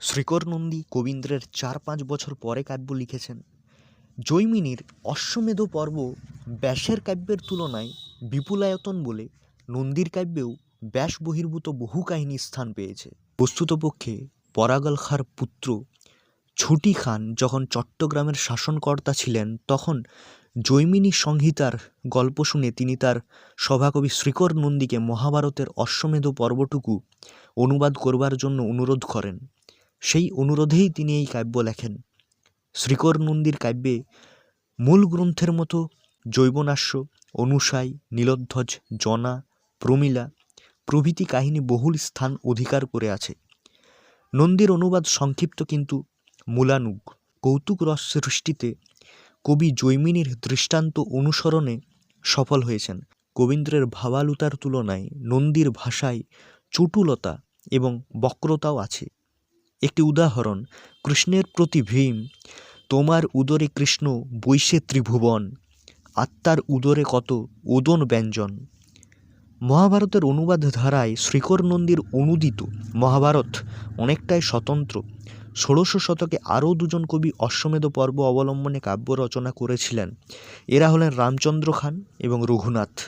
শ্রীকর নন্দী কবীন্দ্রের চার পাঁচ বছর পরে কাব্য লিখেছেন। জৈমিনীর অশ্বমেধ পর্ব ব্যাসের কাব্যের তুলনায় বিপুলায়তন বলে নন্দীর কাব্যেও ব্যাস বহির্ভূত বহু কাহিনী স্থান পেয়েছে। বস্তুতপক্ষে পরাগল খাঁর পুত্র ছুটি খান যখন চট্টগ্রামের শাসনকর্তা ছিলেন, তখন জৈমিনী সংহিতার গল্প শুনে তিনি তার সভাকবি শ্রীকর নন্দীকে মহাভারতের অশ্বমেধ পর্বটুকু অনুবাদ করবার জন্য অনুরোধ করেন। সেই অনুরোধেই তিনি এই কাব্য লেখেন। শ্রীকর নন্দীর কাব্যে মূল গ্রন্থের মতো জৈবনাস্য অনুসাই, নীলধ্বজ, জনা, প্রমীলা প্রভৃতি কাহিনী বহুল স্থান অধিকার করে আছে। নন্দীর অনুবাদ সংক্ষিপ্ত কিন্তু মূলানুগ। কৌতুক রস সৃষ্টিতে কবি জৈমিনীর দৃষ্টান্ত অনুসরণে সফল হয়েছেন। কবীন্দ্রের ভাবালুতার তুলনায় নন্দীর ভাষায় চটুলতা এবং বক্রতাও আছে। একটি উদাহরণ, কৃষ্ণের প্রতি ভীম, তোমার উদরে কৃষ্ণ বৈশে ত্রিভুবন, আত্মার উদরে কত ওদন ব্যঞ্জন। মহাভারতের অনুবাদ ধারায় শ্রীকর নন্দীর অনুদিত মহাভারত অনেকটাই স্বতন্ত্র। ষোড়শ শতকে আরও দুজন কবি অশ্বমেধ পর্ব অবলম্বনে কাব্য রচনা করেছিলেন। এরা হলেন রামচন্দ্র খান এবং রঘুনাথ।